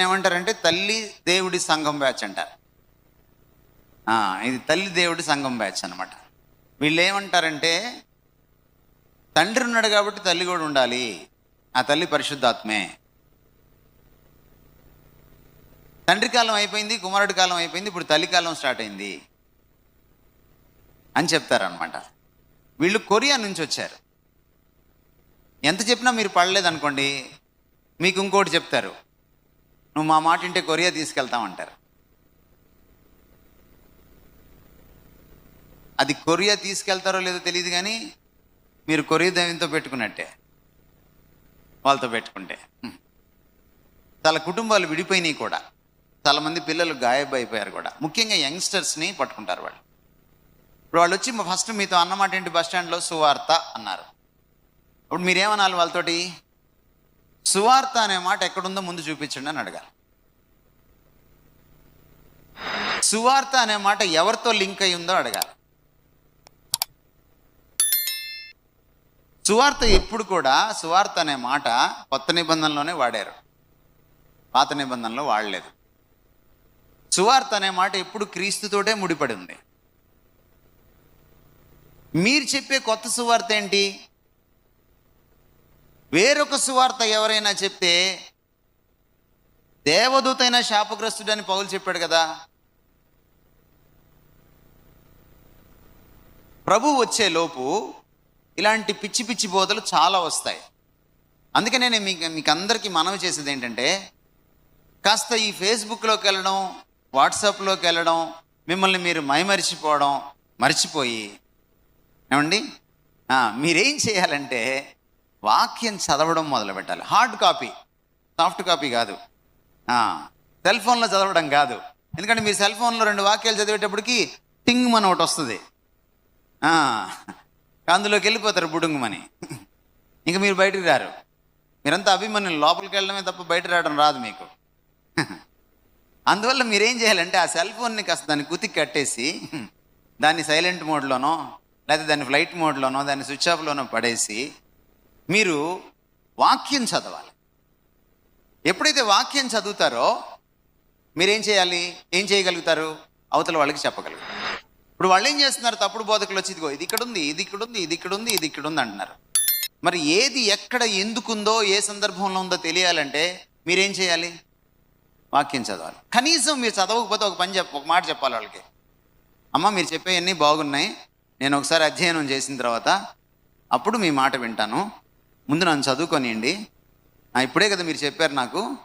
ఏమంటారంటే తల్లి దేవుడి సంఘం బ్యాచ్ అంటారు. ఆ, ఇది తల్లి దేవుడి సంఘం బ్యాచ్ అనమాట వీళ్ళు ఏమంటారంటే తండ్రి ఉన్నాడు కాబట్టి తల్లి కూడా ఉండాలి. ఆ తల్లి పరిశుద్ధాత్మే. తండ్రి కాలం అయిపోయింది కుమారుడి కాలం అయిపోయింది ఇప్పుడు తల్లి కాలం స్టార్ట్ అయింది అని చెప్తారనమాట వీళ్ళు కొరియా నుంచి వచ్చారు. ఎంత చెప్పినా మీరు పడలేదు అనుకోండి మీకు ఇంకోటి చెప్తారు. నువ్వు మా మాట ఇంటే కొరియా తీసుకెళ్తామంటారు. అది కొరియా తీసుకెళ్తారో లేదో తెలియదు కానీ మీరు కొరియా దైవంతో పెట్టుకున్నట్టే. వాళ్ళతో పెట్టుకుంటే. చాలా కుటుంబాలు విడిపోయినాయి కూడా. చాలామంది పిల్లలు గాయబైపోయారు కూడా. ముఖ్యంగా యంగ్స్టర్స్ని పట్టుకుంటారు వాళ్ళు. ఇప్పుడు వాళ్ళు వచ్చి ఫస్ట్ మీతో అన్నమాట ఏంటి బస్ స్టాండ్లో సువార్త అన్నారు. ఇప్పుడు మీరేమనాలి వాళ్ళతోటి? సువార్త అనే మాట ఎక్కడుందో ముందు చూపించండి అని అడగాలి. సువార్త అనే మాట ఎవరితో లింక్ అయి ఉందో అడగాలి. సువార్త ఎప్పుడు కూడా సువార్త అనే మాట కొత్త నిబంధనలోనే వాడారు. పాత నిబంధనలో వాడలేదు. సువార్త అనే మాట ఎప్పుడు క్రీస్తుతోటే ముడిపడి ఉంది. మీరు చెప్పే కొత్త సువార్త ఏంటి? వేరొక సువార్త ఎవరైనా చెప్తే దేవదూతైన శాపగ్రస్తుడని పౌలు చెప్పాడు కదా. ప్రభు వచ్చే లోపు ఇలాంటి పిచ్చి పిచ్చి బోధలు చాలా వస్తాయి. అందుకనే నేను మీకు మీకు అందరికీ మనవి చేసేది ఏంటంటే కాస్త ఈ ఫేస్బుక్లోకి వెళ్ళడం వాట్సాప్లోకి వెళ్ళడం మిమ్మల్ని మీరు మైమరిచిపోవడం మర్చిపోయి ఏమండి? మీరేం చేయాలంటే వాక్యం చదవడం మొదలు పెట్టాలి హార్డ్ కాపీ. సాఫ్ట్ కాపీ కాదు. సెల్ ఫోన్లో చదవడం కాదు. ఎందుకంటే మీరు సెల్ ఫోన్లో రెండు వాక్యాలు చదివేటప్పటికి టింగ్ మన ఒకటి వస్తుంది. అందులోకి వెళ్ళిపోతారు బుడుంగుమని. ఇంక మీరు బయటికి రారు. మీరంతా అభిమన్యులు. లోపలికి వెళ్ళడమే తప్ప బయట రావడం రాదు మీకు. అందువల్ల మీరేం చేయాలంటే ఆ సెల్ ఫోన్ని కాస్త దాన్ని కుతికి కట్టేసి దాన్ని సైలెంట్ మోడ్లోనో లేకపోతే దాన్ని ఫ్లైట్ మోడ్లోనో దాన్ని స్విచ్ ఆఫ్లోనో పడేసి మీరు వాక్యం చదవాలి. ఎప్పుడైతే వాక్యం చదువుతారో మీరేం చేయాలి? ఏం చేయగలుగుతారు? అవతల వాళ్ళకి చెప్పగలుగుతారు. ఇప్పుడు వాళ్ళు ఏం చేస్తున్నారు? తప్పుడు బోధకులు వచ్చి ఇదిగో ఇది ఇక్కడ ఉంది ఇది ఇక్కడ ఉంది ఇది ఇక్కడ ఉంది ఇది ఇక్కడ ఉంది అంటున్నారు. మరి ఏది ఎక్కడ ఎందుకుందో ఏ సందర్భంలో ఉందో తెలియాలంటే మీరేం చేయాలి? వాక్యం చదవాలి. కనీసం మీరు చదవకపోతే ఒక పని చెప్ప ఒక మాట చెప్పాలి వాళ్ళకి. అమ్మ మీరు చెప్పేవన్నీ బాగున్నాయి. నేను ఒకసారి అధ్యయనం చేసిన తర్వాత అప్పుడు మీ మాట వింటాను. ముందు నన్ను చదువుకొనియండి. ఇప్పుడే కదా మీరు చెప్పారు నాకు.